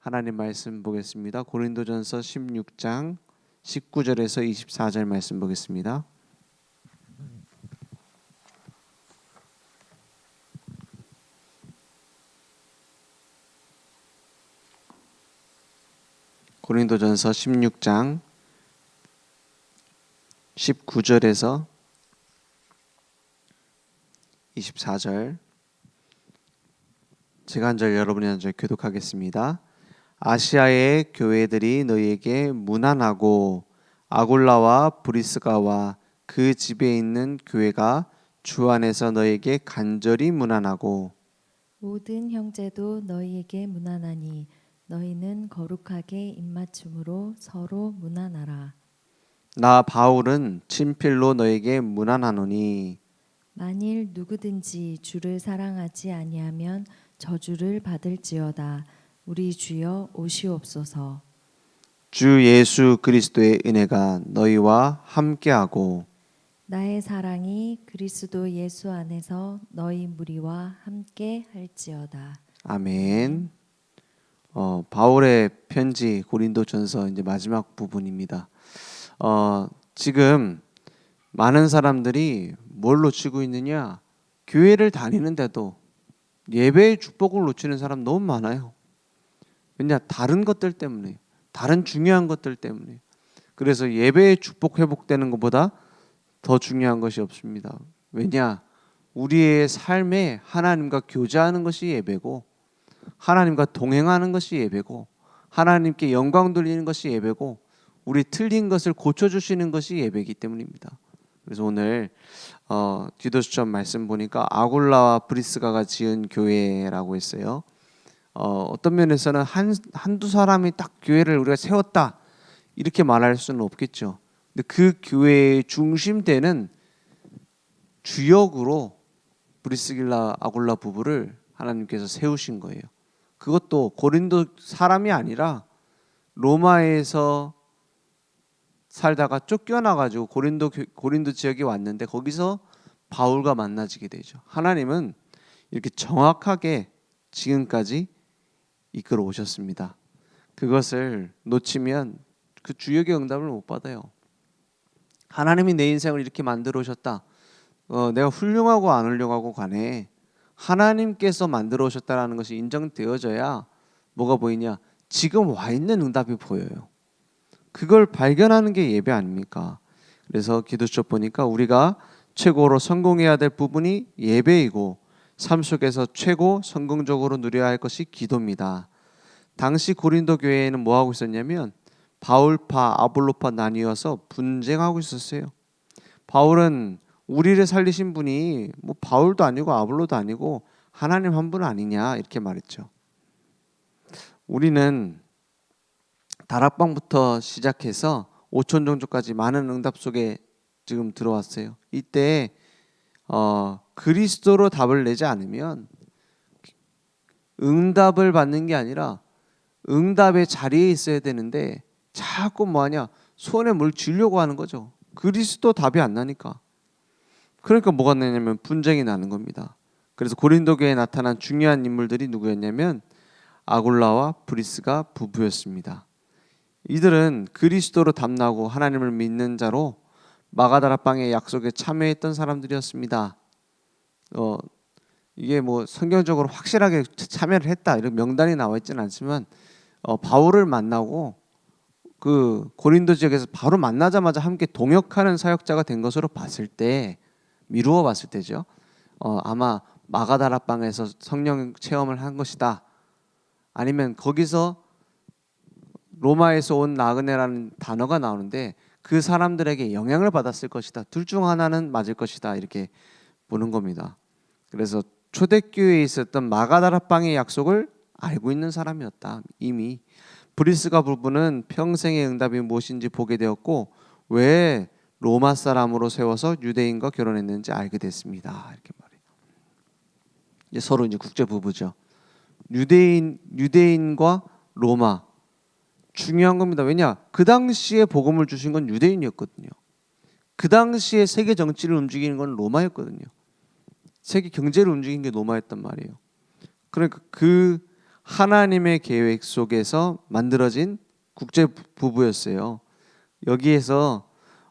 하나님 말씀 보겠습니다. 고린도전서 16장 19절에서 24절 말씀 보겠습니다. 고린도전서 16장 19절에서 24절 제가 한 절 여러분이 한 절 교독하겠습니다. 아시아의 교회들이 너희에게 무난하고 아굴라와 브리스가와 그 집에 있는 교회가 주 안에서 너희에게 간절히 무난하고 모든 형제도 너희에게 무난하니 너희는 거룩하게 입맞춤으로 서로 무난하라. 나 바울은 친필로 너에게 무난하노니 만일 누구든지 주를 사랑하지 아니하면 저주를 받을지어다. 우리 주여 오시옵소서. 주 예수 그리스도의 은혜가 너희와 함께하고 나의 사랑이 그리스도 예수 안에서 너희 무리와 함께 할지어다. 아멘. 어, 바울의 편지 고린도전서 이제 마지막 부분입니다. 어, 지금 많은 사람들이 뭘 놓치고 있느냐? 교회를 다니는데도 예배의 축복을 놓치는 사람 너무 많아요. 왜냐? 다른 것들 때문에, 다른 중요한 것들 때문에. 그래서 예배의 축복 회복되는 것보다 더 중요한 것이 없습니다. 왜냐? 우리의 삶에 하나님과 교제하는 것이 예배고 하나님과 동행하는 것이 예배고 하나님께 영광 돌리는 것이 예배고 우리 틀린 것을 고쳐 주시는 것이 예배이기 때문입니다. 그래서 오늘 어, 기도 수첩 말씀 보니까 아굴라와 브리스가가 지은 교회라고 했어요. 어, 어떤 면에서는 한 한두 사람이 딱 교회를 우리가 세웠다 이렇게 말할 수는 없겠죠. 근데 그 교회의 중심되는 주역으로 브리스길라 아굴라 부부를 하나님께서 세우신 거예요. 그것도 고린도 사람이 아니라 로마에서 살다가 쫓겨나 가지고 고린도 교- 고린도 지역에 왔는데 거기서 바울과 만나지게 되죠. 하나님은 이렇게 정확하게 지금까지 이끌어 오셨습니다. 그것을 놓치면 그 주역의 응답을 못 받아요. 하나님이 내 인생을 이렇게 만들어 오셨다. 어, 내가 훌륭하고 안 훌륭하고 관해 하나님께서 만들어 오셨다라는 것이 인정되어져야 뭐가 보이냐? 지금 와 있는 응답이 보여요. 그걸 발견하는 게 예배 아닙니까? 그래서 기도처 보니까 우리가 최고로 성공해야 될 부분이 예배이고 삶 속에서 최고 성공적으로 누려야 할 것이 기도입니다. 당시 고린도 교회에는 뭐 하고 있었냐면 바울파, 아볼로파 나뉘어서 분쟁하고 있었어요. 바울은 우리를 살리신 분이 뭐 바울도 아니고 아볼로도 아니고 하나님 한 분 아니냐 이렇게 말했죠. 우리는 다락방부터 시작해서 5천 정도까지 많은 응답 속에 지금 들어왔어요. 이때 어, 그리스도로 답을 내지 않으면 응답을 받는 게 아니라 응답의 자리에 있어야 되는데 자꾸 뭐하냐 손에 뭘 쥐려고 하는 거죠. 그리스도 답이 안 나니까. 그러니까 뭐가 나냐면 분쟁이 나는 겁니다. 그래서 고린도 교회에 나타난 중요한 인물들이 누구였냐면 아굴라와 브리스가 부부였습니다. 이들은 그리스도로 담나고 하나님을 믿는 자로 마가다라 빵의 약속에 참여했던 사람들이었습니다. 어, 이게 뭐 성경적으로 확실하게 참여를 했다 이런 명단이 나와 있지는 않지만 어, 바울을 만나고 그 고린도 지역에서 바로 만나자마자 함께 동역하는 사역자가 된 것으로 봤을 때 미루어 봤을 때죠. 어, 아마 마가다라 빵에서 성령 체험을 한 것이다. 아니면 거기서 로마에서 온 나그네라는 단어가 나오는데 그 사람들에게 영향을 받았을 것이다. 둘 중 하나는 맞을 것이다. 이렇게 보는 겁니다. 그래서 초대교회에 있었던 마가다라 빵의 약속을 알고 있는 사람이었다. 이미 브리스가 부부는 평생의 응답이 무엇인지 보게 되었고 왜 로마 사람으로 세워서 유대인과 결혼했는지 알게 됐습니다. 이렇게 말해요. 이제 서로 이제 국제 부부죠. 유대인 유대인과 로마 중요한 겁니다. 왜냐? 그 당시에 복음을 주신 건 유대인이었거든요. 그 당시에 세계 정치를 움직이는 건 로마였거든요. 세계 경제를 움직인 게 로마였단 말이에요. 그러니까 그 하나님의 계획 속에서 만들어진 국제 부부였어요. 여기에서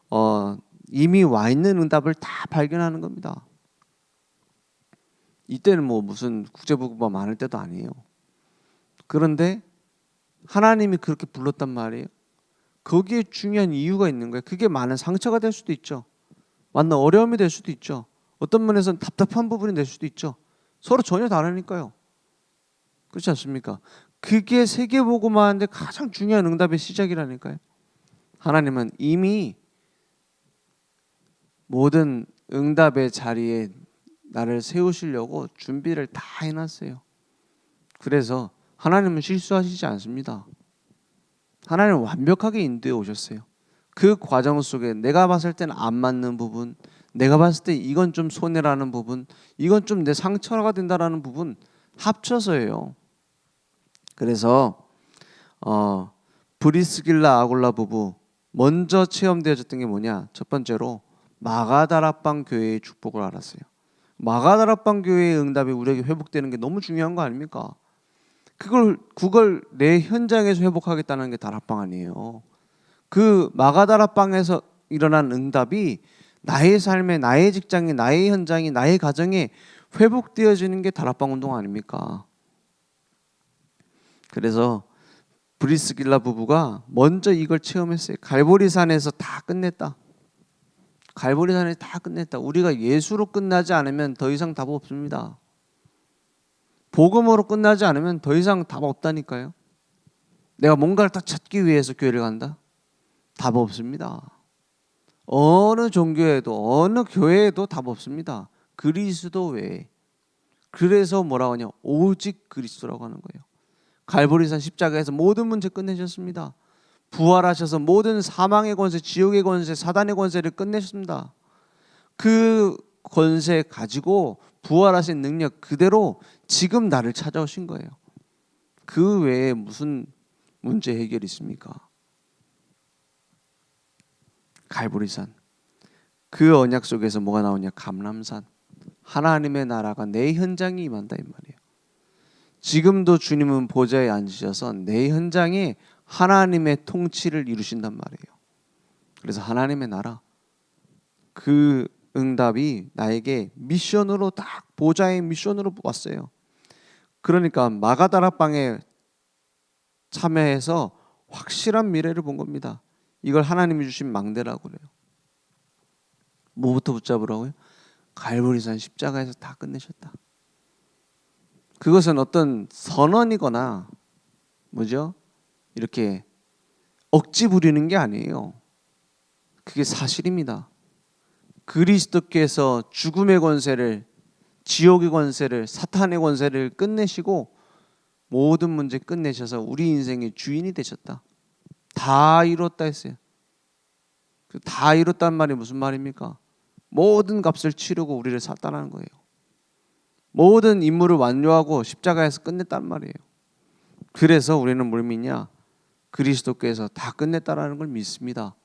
어, 이미 와 있는 응답을 다 발견하는 겁니다. 이때는 뭐 무슨 국제 부부가 많을 때도 아니에요. 그런데 하나님이 그렇게 불렀단 말이에요. 거기에 중요한 이유가 있는 거예요. 그게 많은 상처가 될 수도 있죠. 많은 어려움이 될 수도 있죠. 어떤 면에서는 답답한 부분이 될 수도 있죠. 서로 전혀 다르니까요. 그렇지 않습니까? 그게 하는데 가장 중요한 응답의 시작이라니까요. 하나님은 이미 모든 응답의 자리에 나를 세우시려고 준비를 다 해놨어요. 그래서 하나님은 실수하시지 않습니다. 하나님은 완벽하게 인도해 오셨어요. 그 과정 속에 내가 봤을 때는 안 맞는 부분, 내가 봤을 때 이건 좀 손해라는 부분, 이건 좀 내 상처가 된다라는 부분 합쳐서예요. 그래서 어, 브리스길라 아골라 부부 먼저 체험되어졌던 게 뭐냐? 첫 번째로 마가다라방 교회의 축복을 알았어요. 마가다라방 교회의 응답이 우리에게 회복되는 게 너무 중요한 거 아닙니까? 그걸 그걸 내 현장에서 회복하겠다는 게 다락방 아니에요. 그 마가다라방에서 일어난 응답이 나의 삶에 나의 직장에 나의 현장에 나의 가정에 회복되어지는 게 다락방 운동 아닙니까? 그래서 브리스길라 부부가 먼저 이걸 체험했어요. 갈보리산에서 다 끝냈다. 갈보리산에서 다 끝냈다. 우리가 예수로 끝나지 않으면 더 이상 답 없습니다. 복음으로 끝나지 않으면 더 이상 답 없다니까요. 내가 뭔가를 딱 찾기 위해서 교회를 간다? 답 없습니다. 어느 종교에도 어느 교회에도 답 없습니다. 그리스도 외에. 그래서 뭐라고 하냐? 오직 그리스도라고 하는 거예요. 갈보리산 십자가에서 모든 문제 끝내셨습니다. 부활하셔서 모든 사망의 권세, 지옥의 권세, 사단의 권세를 끝내셨습니다. 그 권세 가지고 부활하신 능력 그대로 지금 나를 찾아오신 거예요. 그 외에 무슨 문제 해결이 있습니까? 갈보리산. 그 언약 속에서 뭐가 나오냐? 감람산. 하나님의 나라가 내 현장에 임한다 이 말이에요. 지금도 주님은 보좌에 앉으셔서 내 현장에 하나님의 통치를 이루신단 말이에요. 그래서 하나님의 나라 그 응답이 나에게 미션으로 딱 보좌의 미션으로 왔어요. 그러니까 마가다락방에 참여해서 확실한 미래를 본 겁니다. 이걸 하나님이 주신 망대라고 그래요. 뭐부터 붙잡으라고요? 갈보리산 십자가에서 다 끝내셨다. 그것은 어떤 선언이거나 뭐죠? 이렇게 억지 부리는 게 아니에요. 그게 사실입니다. 그리스도께서 죽음의 권세를 지옥의 권세를 사탄의 권세를 끝내시고 모든 문제 끝내셔서 우리 인생의 주인이 되셨다. 다 이뤘다 했어요. 그다 이뤘단 말이 무슨 말입니까? 모든 값을 치르고 우리를 샀다는 거예요. 모든 임무를 완료하고 십자가에서 끝냈단 말이에요. 그래서 우리는 뭘 믿냐? 그리스도께서 다 끝냈다라는 걸 믿습니다.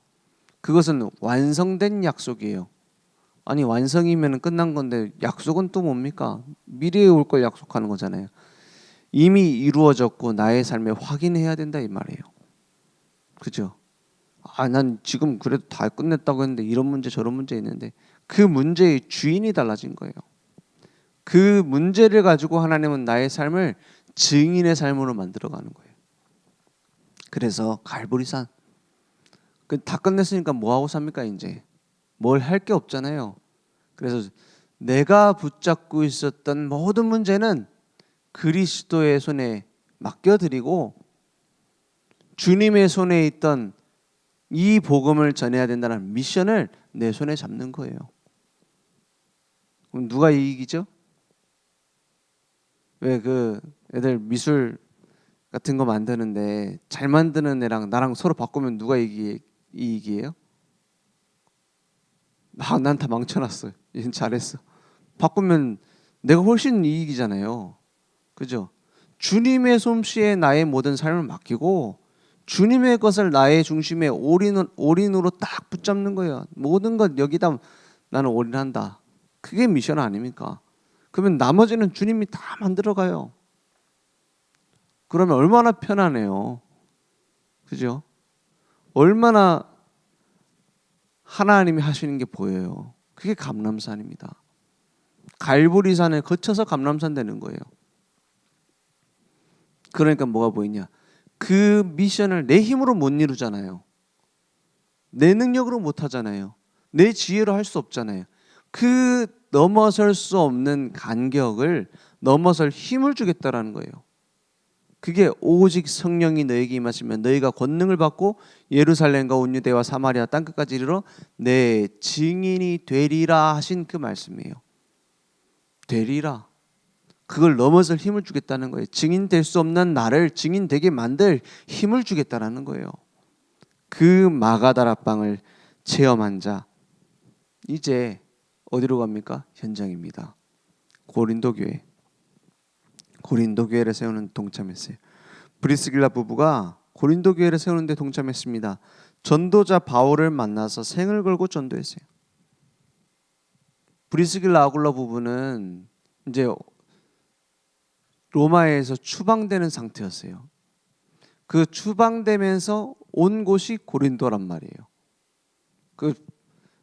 그것은 완성된 약속이에요. 아니 완성이면 끝난 건데 약속은 또 뭡니까? 미래에 올 걸 약속하는 거잖아요. 이미 이루어졌고 나의 삶에 확인해야 된다 이 말이에요. 그죠? 아, 난 지금 그래도 다 끝냈다고 했는데 이런 문제 저런 문제 있는데 그 문제의 주인이 달라진 거예요. 그 문제를 가지고 하나님은 나의 삶을 증인의 삶으로 만들어 가는 거예요. 그래서 갈보리산 그다 끝냈으니까 뭐 하고 삽니까 이제 뭘 할 게 없잖아요. 그래서 내가 붙잡고 있었던 모든 문제는 그리스도의 손에 맡겨드리고 주님의 손에 있던 이 복음을 전해야 된다는 미션을 내 손에 잡는 거예요. 그럼 누가 이익이죠? 왜 그 애들 미술 같은 거 만드는데 잘 만드는 애랑 나랑 서로 바꾸면 누가 이기, 이익이에요? 아, 난다 망쳐놨어. 얘는 잘했어. 바꾸면 내가 훨씬 이익이잖아요. 그죠? 주님의 솜씨에 나의 모든 삶을 맡기고 주님의 것을 나의 중심에 올인, 올인으로 딱 붙잡는 거예요. 모든 것 여기다 나는 올인한다. 그게 미션 아닙니까? 그러면 나머지는 주님이 다 만들어가요. 그러면 얼마나 편하네요. 그죠? 얼마나 하나님이 하시는 게 보여요. 그게 감람산입니다. 갈보리산을 거쳐서 감람산 되는 거예요. 그러니까 뭐가 보이냐? 그 미션을 내 힘으로 못 이루잖아요. 내 능력으로 못 하잖아요. 내 지혜로 할 수 없잖아요. 그 넘어설 수 없는 간격을 넘어설 힘을 주겠다라는 거예요. 그게 오직 성령이 너에게 임하시면 너희가 권능을 받고 예루살렘과 온 유대와 사마리아 땅 끝까지 이르러 내 증인이 되리라 하신 그 말씀이에요. 되리라. 그걸 넘어설 힘을 주겠다는 거예요. 증인 될 수 없는 나를 증인 되게 만들 힘을 주겠다라는 거예요. 그 마가다라 빵을 체험한 자 이제 어디로 갑니까? 현장입니다. 고린도 교회. 고린도 교회를 세우는 동참했어요. 브리스길라 부부가 고린도 교회를 세우는데 동참했습니다. 전도자 바울을 만나서 생을 걸고 전도했어요. 브리스길라 아굴라 부부는 이제 로마에서 추방되는 상태였어요. 그 추방되면서 온 곳이 고린도란 말이에요. 그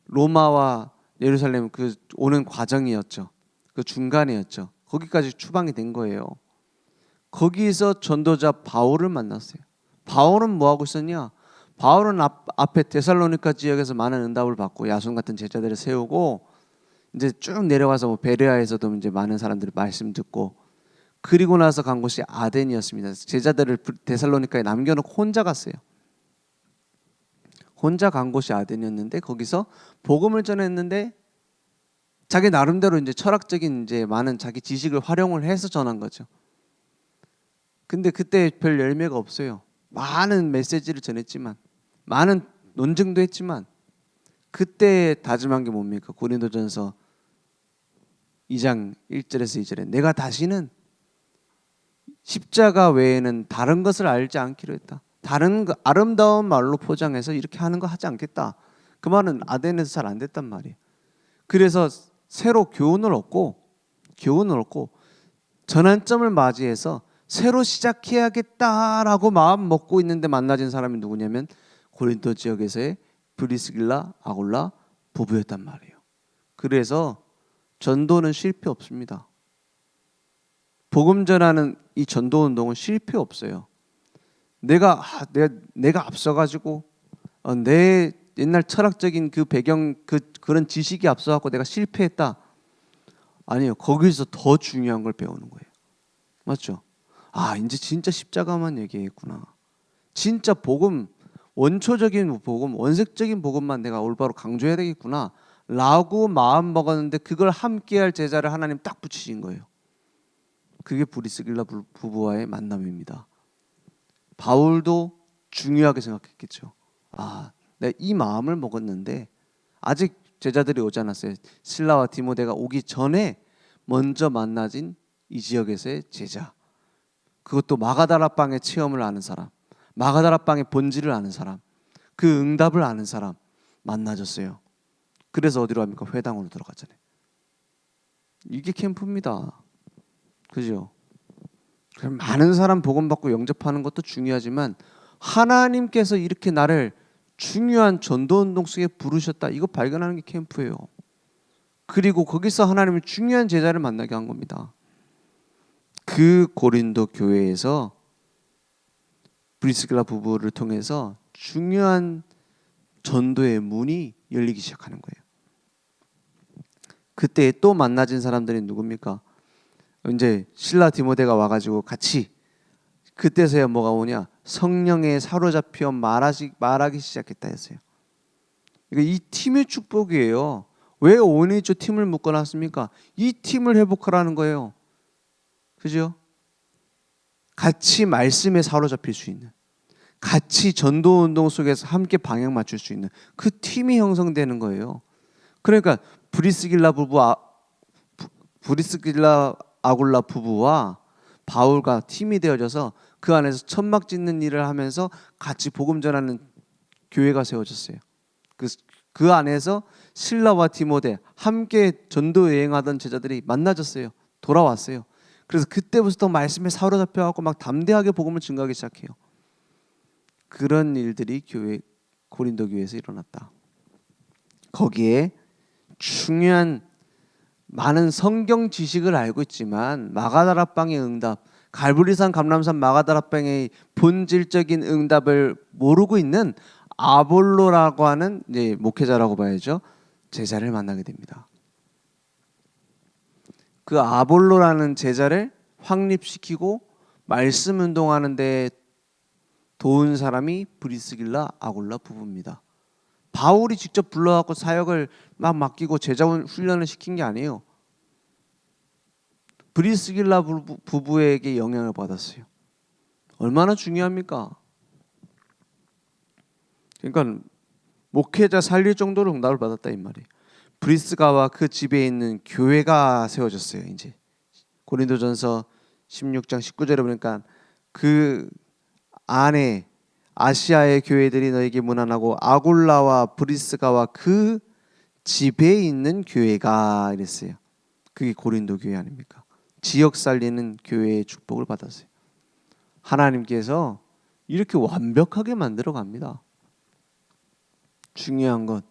로마와 예루살렘 그 오는 과정이었죠. 그 중간이었죠. 거기까지 추방이 된 거예요. 거기서 전도자 바울을 만났어요. 바울은 뭐 하고 있었냐? 바울은 앞, 앞에 데살로니카 지역에서 많은 응답을 받고 야손 같은 제자들을 세우고 이제 쭉 내려가서 뭐 베레아에서도 이제 많은 사람들이 말씀 듣고 그리고 나서 간 곳이 아덴이었습니다. 제자들을 데살로니카에 남겨놓고 혼자 갔어요. 혼자 간 곳이 아덴이었는데 거기서 복음을 전했는데 자기 나름대로 이제 철학적인 이제 많은 자기 지식을 활용을 해서 전한 거죠. 근데 그때 별 열매가 없어요. 많은 메시지를 전했지만 많은 논증도 했지만 그때 다짐한 게 뭡니까? 고린도전서 2장 1절에서 2절에 내가 다시는 십자가 외에는 다른 것을 알지 않기로 했다. 다른 그 아름다운 말로 포장해서 이렇게 하는 거 하지 않겠다. 그 말은 아덴에서 잘 안 됐단 말이에요. 그래서 새로 교훈을 얻고 교훈을 얻고 전환점을 맞이해서 새로 시작해야겠다라고 마음 먹고 있는데 만나진 사람이 누구냐면 고린도 지역에서의 브리스길라 아골라 부부였단 말이에요. 그래서 전도는 실패 없습니다. 복음 전하는 이 전도 운동은 실패 없어요. 내가 아, 내가 내가 앞서가지고 어, 내 옛날 철학적인 그 배경 그 그런 지식이 앞서 갖고 내가 실패했다. 아니요. 거기서 더 중요한 걸 배우는 거예요. 맞죠? 아, 이제 진짜 십자가만 얘기했구나. 진짜 복음 원초적인 복음, 원색적인 복음만 내가 올바로 강조해야 되겠구나. 라고 마음 먹었는데 그걸 함께할 제자를 하나님 딱 붙이신 거예요. 그게 브리스길라 부- 부부와의 만남입니다. 바울도 중요하게 생각했겠죠. 아, 이 마음을 먹었는데 아직 제자들이 오지 않았어요. 신라와 디모데가 오기 전에 먼저 만나진 이 지역에서의 제자. 그것도 마가다라 빵의 체험을 아는 사람, 마가다라 빵의 본질을 아는 사람, 그 응답을 아는 사람 만나졌어요. 그래서 어디로 갑니까? 회당으로 들어가잖아요. 이게 캠프입니다. 그죠? 많은 사람 복음 받고 영접하는 것도 중요하지만 하나님께서 이렇게 나를 중요한 전도 운동 속에 부르셨다. 이거 발견하는 게 캠프예요. 그리고 거기서 하나님의 중요한 제자를 만나게 한 겁니다. 그 고린도 교회에서 브리스길라 부부를 통해서 중요한 전도의 문이 열리기 시작하는 거예요. 그때 또 만나진 사람들이 누굽니까? 이제 신라 디모데가 와가지고 같이 그때서야 뭐가 오냐 성령에 사로잡혀 말하시, 말하기 시작했다 했어요. 이 팀의 축복이에요. 왜 오니조 팀을 묶어놨습니까? 이 팀을 회복하라는 거예요. 그죠? 같이 말씀에 사로잡힐 수 있는, 같이 전도 운동 속에서 함께 방향 맞출 수 있는 그 팀이 형성되는 거예요. 그러니까 브리스길라 부부 아, 부- 브리스길라 아굴라 부부와 바울과 팀이 되어져서 그 안에서 천막 짓는 일을 하면서 같이 복음 전하는 교회가 세워졌어요. 그, 그 안에서 신라와 디모데 함께 전도 여행하던 제자들이 만나졌어요. 돌아왔어요. 그래서 그때부터 말씀에 사로잡혀 갖고 막 담대하게 복음을 증가하기 시작해요. 그런 일들이 교회 고린도 교회에서 일어났다. 거기에 중요한 많은 성경 지식을 알고 있지만 마가다라빵의 응답, 갈보리산 감람산 마가다라빵의 본질적인 응답을 모르고 있는 아볼로라고 하는 이제 목회자라고 봐야죠. 제자를 만나게 됩니다. 그 아볼로라는 제자를 확립시키고 말씀 운동하는 데 도운 사람이 브리스길라 아골라 부부입니다. 바울이 직접 불러갖고 사역을 막 맡기고 제자 훈련을 시킨 게 아니에요. 브리스길라 부부- 부부에게 영향을 받았어요. 얼마나 중요합니까? 그러니까 목회자 살릴 정도로 응답을 받았다 이 말이에요. 브리스가와 그 집에 있는 교회가 세워졌어요. 이제 고린도전서 16장 19절에 보니까 그 안에 아시아의 교회들이 너에게 문안하고 아골라와 브리스가와 그 집에 있는 교회가 이랬어요. 그게 고린도 교회 아닙니까? 지역 살리는 교회의 축복을 받았어요. 하나님께서 이렇게 완벽하게 만들어 갑니다. 중요한 것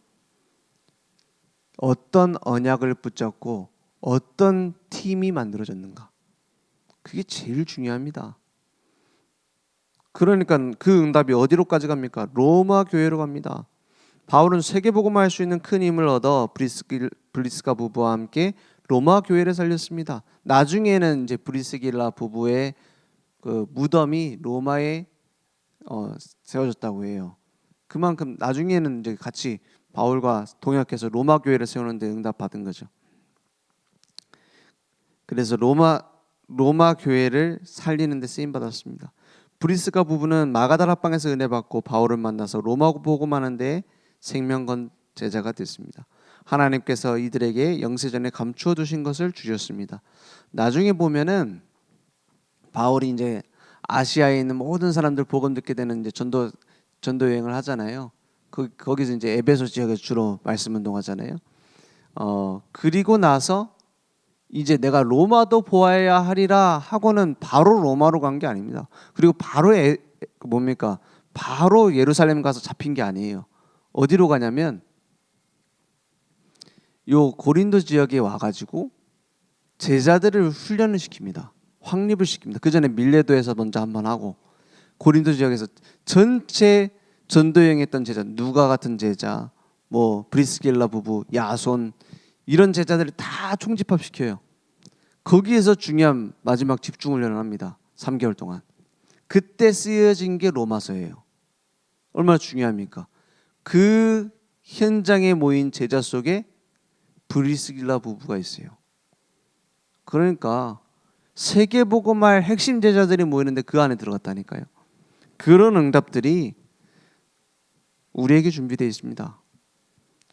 어떤 언약을 붙잡고 어떤 팀이 만들어졌는가. 그게 제일 중요합니다. 그러니까 그 응답이 어디로까지 갑니까? 로마 교회로 갑니다. 바울은 세계복음화 할 수 있는 큰 힘을 얻어 브리스길, 브리스가 부부와 함께 로마 교회를 살렸습니다. 나중에는 이제 브리스길라 부부의 그 무덤이 로마에 어, 세워졌다고 해요. 그만큼 나중에는 이제 같이 바울과 동역해서 로마 교회를 세우는데 응답받은 거죠. 그래서 로마 로마 교회를 살리는 데 쓰임 받았습니다. 브리스가 부부는 마가다라방에서 은혜 받고 바울을 만나서 로마 복음하는데 생명건 제자가 됐습니다. 하나님께서 이들에게 영세전에 감추어 두신 것을 주셨습니다. 나중에 보면은 바울이 이제 아시아에 있는 모든 사람들 복음 듣게 되는 이제 전도 전도 여행을 하잖아요. 그 거기서 이제 에베소 지역에서 주로 말씀 운동하잖아요. 어 그리고 나서 이제 내가 로마도 보아야 하리라 하고는 바로 로마로 간 게 아닙니다. 그리고 바로 에, 그 뭡니까? 바로 예루살렘 가서 잡힌 게 아니에요. 어디로 가냐면 요 고린도 지역에 와가지고 제자들을 훈련을 시킵니다. 확립을 시킵니다. 그 전에 밀레도에서 먼저 한 번 하고 고린도 지역에서 전체 전도 여행했던 제자 누가 같은 제자 뭐 브리스길라 부부 야손 이런 제자들을 다 총집합시켜요. 거기에서 중요한 마지막 집중 훈련을 합니다. 3개월 동안. 그때 쓰여진 게 로마서예요. 얼마나 중요합니까? 그 현장에 모인 제자 속에 브리스길라 부부가 있어요. 그러니까 세계복음할 핵심 제자들이 모이는데 그 안에 들어갔다니까요. 그런 응답들이 우리에게 준비되어 있습니다.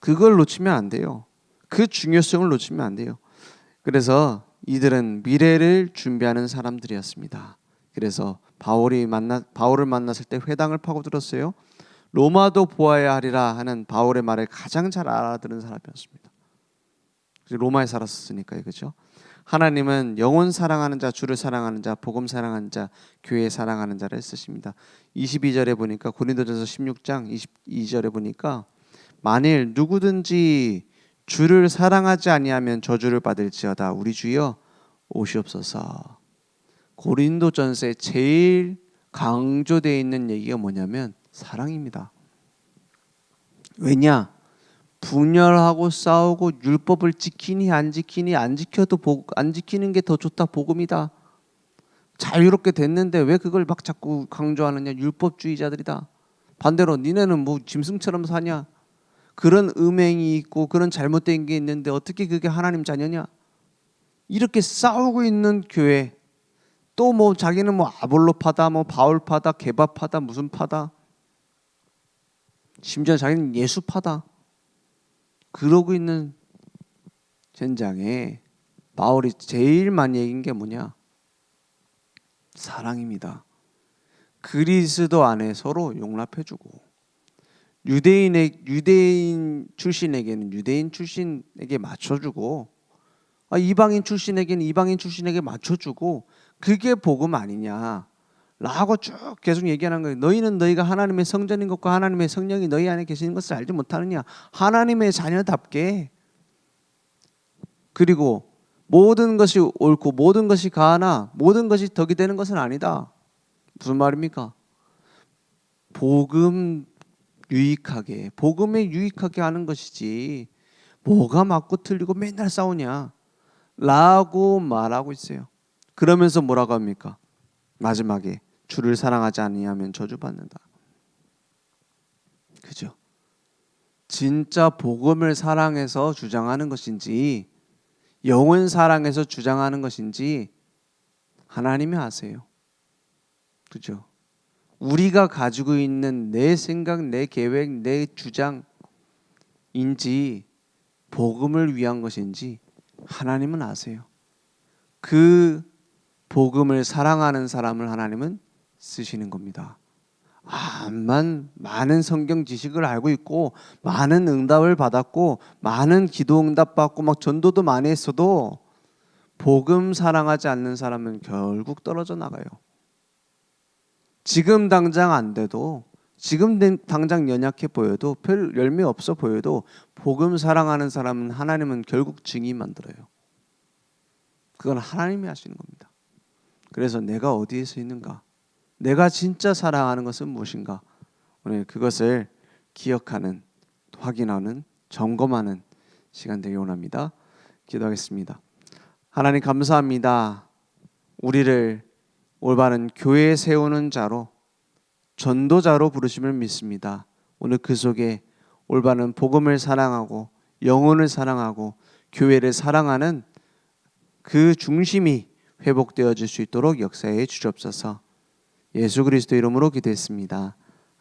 그걸 놓치면 안 돼요. 그 중요성을 놓치면 안 돼요. 그래서 이들은 미래를 준비하는 사람들이었습니다. 그래서 바울이 만나 바울을 만났을 때 회당을 파고들었어요. 로마도 보아야 하리라 하는 바울의 말을 가장 잘 알아들은 사람이었습니다. 로마에 살았으니까요, 그렇죠? 하나님은 영혼 사랑하는 자, 주를 사랑하는 자, 복음 사랑하는 자, 교회 사랑하는 자를 쓰십니다. 22절에 보니까 고린도전서 16장 22절에 보니까 만일 누구든지 주를 사랑하지 아니하면 저주를 받을지어다. 우리 주여 오시옵소서. 고린도전서에 제일 강조되어 있는 얘기가 뭐냐면 사랑입니다. 왜냐? 분열하고 싸우고 율법을 지키니 안 지키니 안 지켜도 복, 안 지키는 게 더 좋다 복음이다. 자유롭게 됐는데 왜 그걸 막 자꾸 강조하느냐? 율법주의자들이다. 반대로 니네는 뭐 짐승처럼 사냐? 그런 음행이 있고 그런 잘못된 게 있는데 어떻게 그게 하나님 자녀냐? 이렇게 싸우고 있는 교회 또 뭐 자기는 뭐 아볼로파다 뭐 바울파다 개바파다 무슨 파다 심지어 자기는 예수파다 그러고 있는 현장에 바울이 제일 많이 얘기한 게 뭐냐? 사랑입니다. 그리스도 안에 서로 용납해주고 유대인의 유대인 출신에게는 유대인 출신에게 맞춰주고 아, 이방인 출신에게는 이방인 출신에게 맞춰주고 그게 복음 아니냐. 라고 쭉 계속 얘기하는 거예요. 너희는 너희가 하나님의 성전인 것과 하나님의 성령이 너희 안에 계시는 것을 알지 못하느냐. 하나님의 자녀답게 그리고 모든 것이 옳고 모든 것이 가하나 모든 것이 덕이 되는 것은 아니다. 무슨 말입니까? 복음 유익하게 복음에 유익하게 하는 것이지 뭐가 맞고 틀리고 맨날 싸우냐 라고 말하고 있어요. 그러면서 뭐라고 합니까? 마지막에 주를 사랑하지 아니하면 저주받는다. 그죠? 진짜 복음을 사랑해서 주장하는 것인지 영혼 사랑해서 주장하는 것인지 하나님이 아세요. 그죠? 우리가 가지고 있는 내 생각, 내 계획, 내 주장인지 복음을 위한 것인지 하나님은 아세요. 그 복음을 사랑하는 사람을 하나님은 쓰시는 겁니다. 암만 많은 성경 지식을 알고 있고 많은 응답을 받았고 많은 기도 응답 받고 막 전도도 많이 했어도 복음 사랑하지 않는 사람은 결국 떨어져 나가요. 지금 당장 안 돼도 지금 된- 당장 연약해 보여도 별 열매 없어 보여도 복음 사랑하는 사람은 하나님은 결국 증인 만들어요. 그건 하나님이 하시는 겁니다. 그래서 내가 어디에서 있는가? 내가 진짜 사랑하는 것은 무엇인가? 오늘 그것을 기억하는, 확인하는, 점검하는 시간 되기 원합니다. 기도하겠습니다. 하나님 감사합니다. 우리를 올바른 교회에 세우는 자로 전도자로 부르심을 믿습니다. 오늘 그 속에 올바른 복음을 사랑하고 영혼을 사랑하고 교회를 사랑하는 그 중심이 회복되어질 수 있도록 역사해 주옵소서. 예수 그리스도 이름으로 기도했습니다.